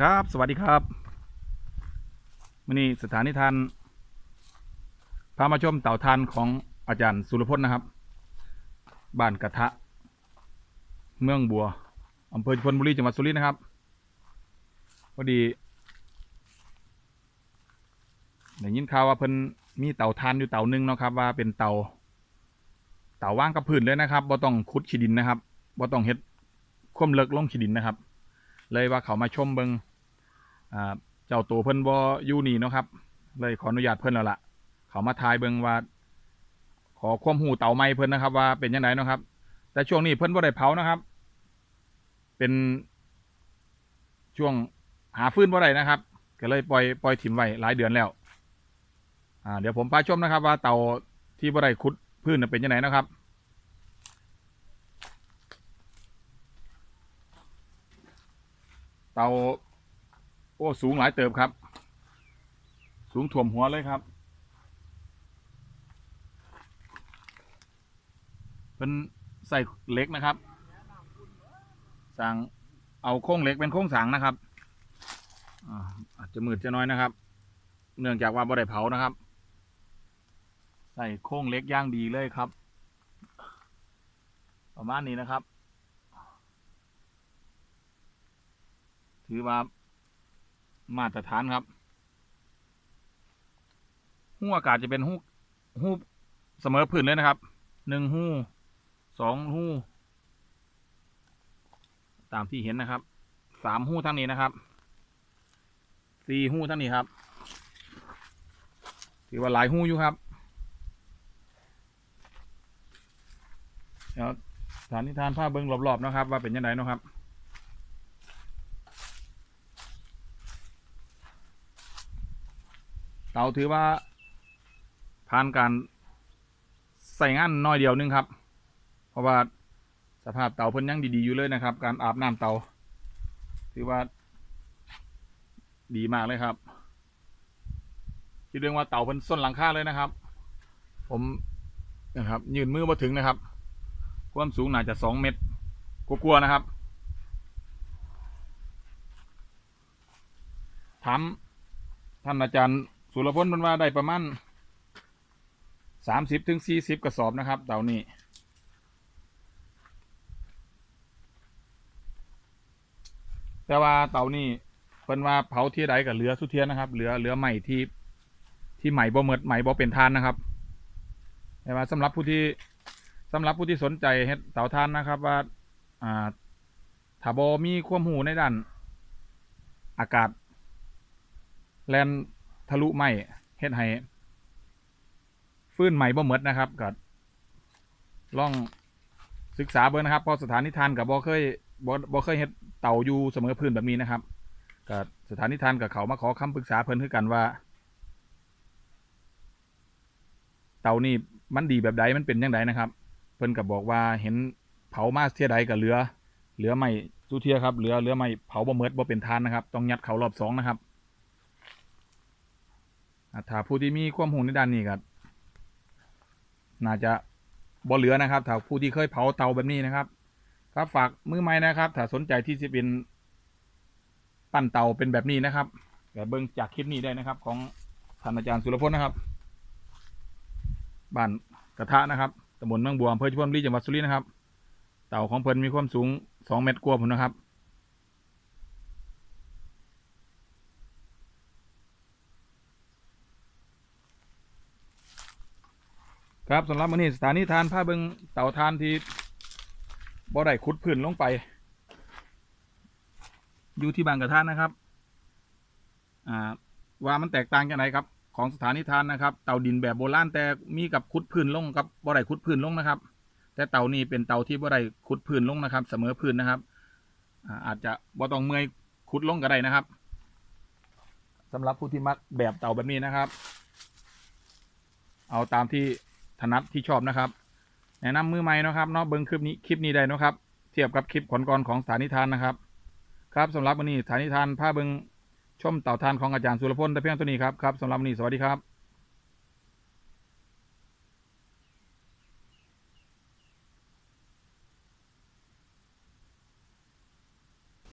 ครับ สวัสดีครับวันนี้สถานีทานพามาชมเต่าทานของอาจารย์สุรพจน์นะครับ บ้านกระทะ เมืองบัวอำเภอชลบุรีจังหวัดสุรินทร์นะครับพอดีได้ยินข่าวว่าเพิ่นมีเต่าทานอยู่เต่าหนึงเนาะครับ ว่าเป็นเต่าเต่าว่างกับพื้นเลยนะครับบ่ต้องขุดขี้ดินนะครับบ่ต้องเฮ็ดคว่มเลิกลงขี้ดินนะครับ เลยว่าเขามาชมเบิงอ่าเจ้าตัวเพิ่นบ่อยู่นี่เนาะครับ เลยขออนุญาตเพิ่นแล้วล่ะ เขามาทายเบิงว่า ขอความหูเต่าไม้เพิ่นนะครับ ว่าเป็นยังไงเนาะครับ แต่ช่วงนี้เพิ่นบ่ได้เผานะครับ เป็นช่วงหาฟืนบ่ได้นะครับ ก็เลยปล่อยปล่อยถิ่มไว้หลายเดือนแล้ว อ่า เดี๋ยวผมพาชมนะครับ ว่าเต่าที่บ่ได้ขุดพื้นเป็นยังไงนะครับ เตาโอ้สูงหลายเติบครับ สูงถ่วมหัวเลยครับ เป็นใส่เล็กนะครับ สั่งเอาโครงเล็กเป็นโครงสางนะครับอาจจะมืดจะน้อยนะครับ เนื่องจากว่าบ่ได้เผานะครับ ใส่โครงเล็กย่างดีเลยครับ ประมาณนี้นะครับ ถือว่ามาตรฐานครับหู้อากาศจะเป็นหูหูเสมอพื้นเลยนะครับหนึ่งหู้สองหู้ตามที่เห็นนะครับสามหู้ทั้งนี้นะครับสี่หู้ทั้งนี้ครับถือว่าหลายหู้อยู่ครับเดี๋ยวสถานิทานภาเบิ้งรอบๆนะครับ ว่าเป็นยังไงนะครับ เตาถือว่าผ่านการใส่งานน้อยเดียวนึงครับ เพราะว่าสภาพเตาเพิ่นยังดีๆอยู่เลยนะครับ การอาบน้ำเตาถือว่า ดีมากเลยครับที่เรื่องว่าเตาเพิ่นส้นหลังคาเลยนะครับ ผมนะครับ ยืนมือมาถึงนะครับ ความสูงน่าจะสองเมตรกลัวๆนะครับถามท่านอาจารย์ สุรพลมันว่าได้ประมาณสามสิบถึงสี่สิบกระสอบนะครับ เต่านี้แต่ว่าเต่านี้เพิ่นว่าเผาที่ใดกับเหลือสุเทียนนะครับ เหลือเหลือใหม่ที่ที่ใหม่บ่เมิดใหม่บ่เป็นทานนะครับ แต่ว่าสำหรับผู้ที่สำหรับผู้ที่สนใจเฮ็ดเต่าทานนะครับ ว่าอ่าถ้าบ่มีความหูในด้าน อากาศแลน ทะลุไหมเฮ็ดให้ฟื้นใหม่บ่หมดนะครับก็ลองศึกษาเบิ่งนะครับเพราะสถานนิทานกับบ่เคยบ่บ่เคยเฮ็ดเต่าอยู่เสมอพื้นแบบนี้นะครับก็สถานนิทานกับเขามาขอคำปรึกษาเพิ่นคือกันว่า เต่านี่มันดีแบบใดมันเป็นยังไงนะครับ เพิ่นก็บบอกว่าเห็นเผามาเทียใดก็เหลือ เหลือไม่สุเทียครับเหลือเหลือไม่เผาบ่หมดบ่เป็นทานนะครับ ต้องยัดเขารอบสองนะครับ ถ้าผู้ที่มีความหูในด้านนี้ก็น่าจะบ่เหลือนะครับ ถ้าผู้ที่เคยเผาเตาแบบนี้นะครับ ครับฝากมือใหม่นะครับ ถ้าสนใจที่จะเป็นปั้นเตาเป็นแบบนี้นะครับก็เบิ่งจากคลิปนี้ได้นะครับ ของท่านอาจารย์สุรพลนะครับ บ้านกระทะนะครับตำบลเมืองบัวอำเภอชุมพลบุรีจังหวัดสุรินทร์นะครับ เต่าของเพลินมีความสูงสองเมตรกว่าผมนะครับ ครับสำหรับมื้อนี้สถานีทานผ้าเบิงเต่าทานที่บ่ได้ขุดพื้นลงไป อยู่ที่บางกระทานนะครับอ่าว่ามันแตกต่างกันไหนครับของสถานีทานนะครับ เต่าดินแบบโบราณแต่มีกับขุดพื้นลงกับบ่ได้ขุดพื้นลงนะครับ แต่เต่านี้เป็นเต่าที่บ่ได้ขุดพื้นลงนะครับ เสมอพื้นนะครับอาจจะบ่ต้องเมื่อยขุดลงก็ได้นะครับสำหรับผู้ที่มักแบบเต่าแบบนี้นะครับ เอาตามที่ ถนัดที่ชอบนะครับ แนะนำมือใหม่นะครับเนาะเบิ้งคลิปนี้คลิปนี้ได้นะครับ เทียบกับคลิปก่อนๆของสถานิทานนะครับ ครับสำหรับวันนี้สถานิทานผ้าเบิ้งชมเต่าทานของอาจารย์สุรพลแต่เพียงตัวนี้ครับครับสำหรับวันนี้สวัสดีครับ